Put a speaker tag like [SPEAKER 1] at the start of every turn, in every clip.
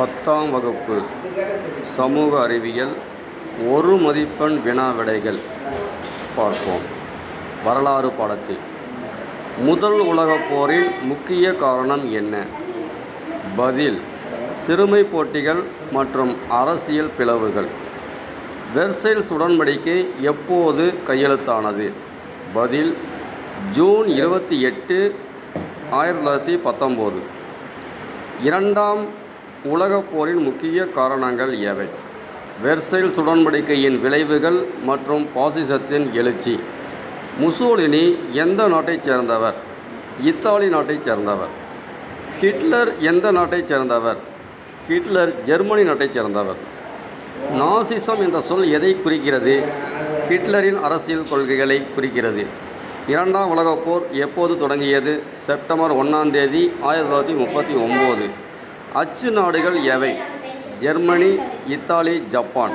[SPEAKER 1] பத்தாம் வகுப்பு சமூக அறிவியல் ஒரு மதிப்பெண் வினா விடைகள் பார்ப்போம். வரலாறு பாடத்தில். முதல் உலகப் போரின் முக்கிய காரணம் என்ன? பதில் சிறுமை போட்டிகள் மற்றும் அரசியல் பிளவுகள். வெர்சைல்ஸ் உடன்படிக்கை எப்போது கையெழுத்தானது? பதில் ஜூன் இருபத்தி எட்டு ஆயிரத்தி தொள்ளாயிரத்தி பத்தொம்போது. இரண்டாம் உலகப் போரின் முக்கிய காரணங்கள் எவை வெர்சைல்ஸ் உடன்படிக்கையின் விளைவுகள் மற்றும் பாசிசத்தின் எழுச்சி. முசோலினி எந்த நாட்டைச் சேர்ந்தவர்? இத்தாலி நாட்டைச் சேர்ந்தவர். ஹிட்லர் எந்த நாட்டைச் சேர்ந்தவர்? ஹிட்லர் ஜெர்மனி நாட்டைச் சேர்ந்தவர். நாசிசம் என்ற சொல் எதை குறிக்கிறது? ஹிட்லரின் அரசியல் கொள்கைகளை குறிக்கிறது. இரண்டாம் உலகப் போர் எப்போது தொடங்கியது? செப்டம்பர் ஒன்றாம் தேதி ஆயிரத்தி தொள்ளாயிரத்தி முப்பத்தி ஒம்பது. அச்சு நாடுகள் எவை? Germany Italy Japan.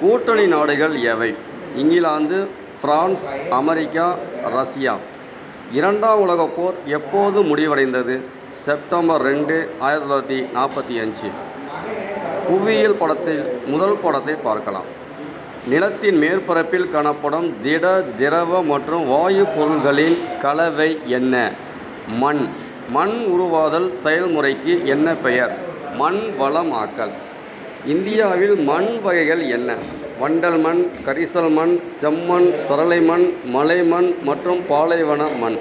[SPEAKER 1] கூட்டணி நாடுகள் எவை? England France America Russia. இரண்டாம் உலகப் போர் எப்போது முடிவடைந்தது? செப்டம்பர் ரெண்டு ஆயிரத்தி தொள்ளாயிரத்தி நாற்பத்தி அஞ்சு. புவியியல் படத்தில் முதல் படத்தை பார்க்கலாம். நிலத்தின் மேற்பரப்பில் காணப்படும் திட திரவ மற்றும் வாயு பொருள்களின் கலவை என்ன? மண். மண் உருவாதல் செயல்முறைக்கு என்ன பெயர்? மண் வளமாக்கல். இந்தியாவில் மண் வகைகள் என்ன? வண்டல் மண் கரிசல் மண் செம்மண் சரளை மண் மலைமண் மற்றும் பாலைவன மண்.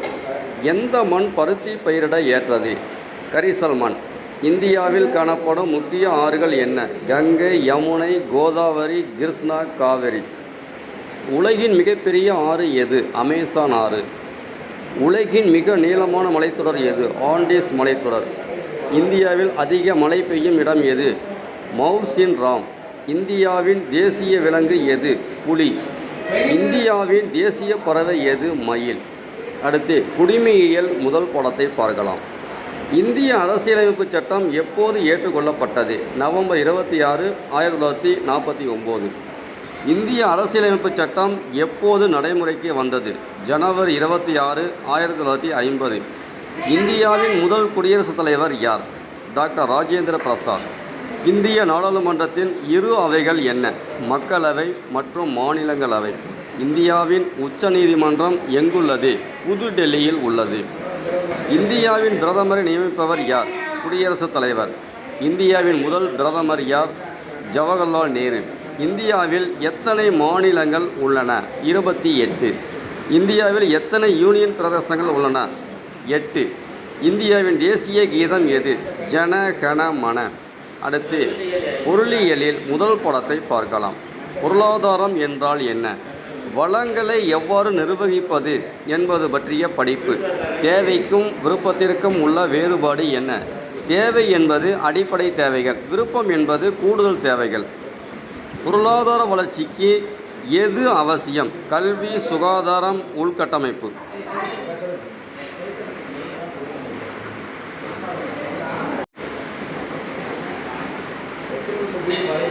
[SPEAKER 1] எந்த மண் பருத்தி பயிரிட ஏற்றது? கரிசல் மண். இந்தியாவில் காணப்படும் முக்கிய ஆறுகள் என்ன? கங்கை யமுனை கோதாவரி கிருஷ்ணா காவிரி. உலகின் மிகப்பெரிய ஆறு எது? அமேசான் ஆறு. உலகின் மிக நீளமான மலைத்தொடர் எது? ஆண்டிஸ் மலைத்தொடர். இந்தியாவில் அதிக மழை பெய்யும் இடம் எது? மவுசின் ராம். இந்தியாவின் தேசிய விலங்கு எது? புலி. இந்தியாவின் தேசிய பறவை எது? மயில். அடுத்து குடிமையியல் முதல் படத்தை பார்க்கலாம். இந்திய அரசியலமைப்பு சட்டம் எப்போது ஏற்றுக்கொள்ளப்பட்டது? நவம்பர் இருபத்தி ஆறு ஆயிரத்தி தொள்ளாயிரத்தி நாற்பத்தி ஒம்பது. இந்திய அரசியலமைப்பு சட்டம் எப்போது நடைமுறைக்கு வந்தது? ஜனவரி இருபத்தி ஆறு ஆயிரத்தி தொள்ளாயிரத்தி ஐம்பது. இந்தியாவின் முதல் குடியரசுத் தலைவர் யார்? டாக்டர் ராஜேந்திர பிரசாத். இந்திய நாடாளுமன்றத்தின் இரு அவைகள் என்ன? மக்களவை மற்றும் மாநிலங்களவை. இந்தியாவின் உச்சநீதிமன்றம் எங்குள்ளது? புதுடெல்லியில் உள்ளது. இந்தியாவின் பிரதமரை நியமிப்பவர் யார்? குடியரசுத் தலைவர். இந்தியாவின் முதல் பிரதமர் யார்? ஜவஹர்லால் நேரு. இந்தியாவில் எத்தனை மாநிலங்கள் உள்ளன? இருபத்தி எட்டு. இந்தியாவில் எத்தனை யூனியன் பிரதேசங்கள் உள்ளன? எட்டு. இந்தியாவின் தேசிய கீதம் எது? ஜன கன மன. அடுத்து பொருளியலில் முதல் படத்தை பார்க்கலாம். பொருளாதாரம் என்றால் என்ன? வளங்களை எவ்வாறு நிர்வகிப்பது என்பது பற்றிய படிப்பு. தேவைக்கும் விருப்பத்திற்கும் உள்ள வேறுபாடு என்ன? தேவை என்பது அடிப்படை தேவைகள். விருப்பம் என்பது கூடுதல் தேவைகள். பொருளாதார வளர்ச்சிக்கு எது அவசியம் கல்வி சுகாதாரம் உள்கட்டமைப்பு Thank you.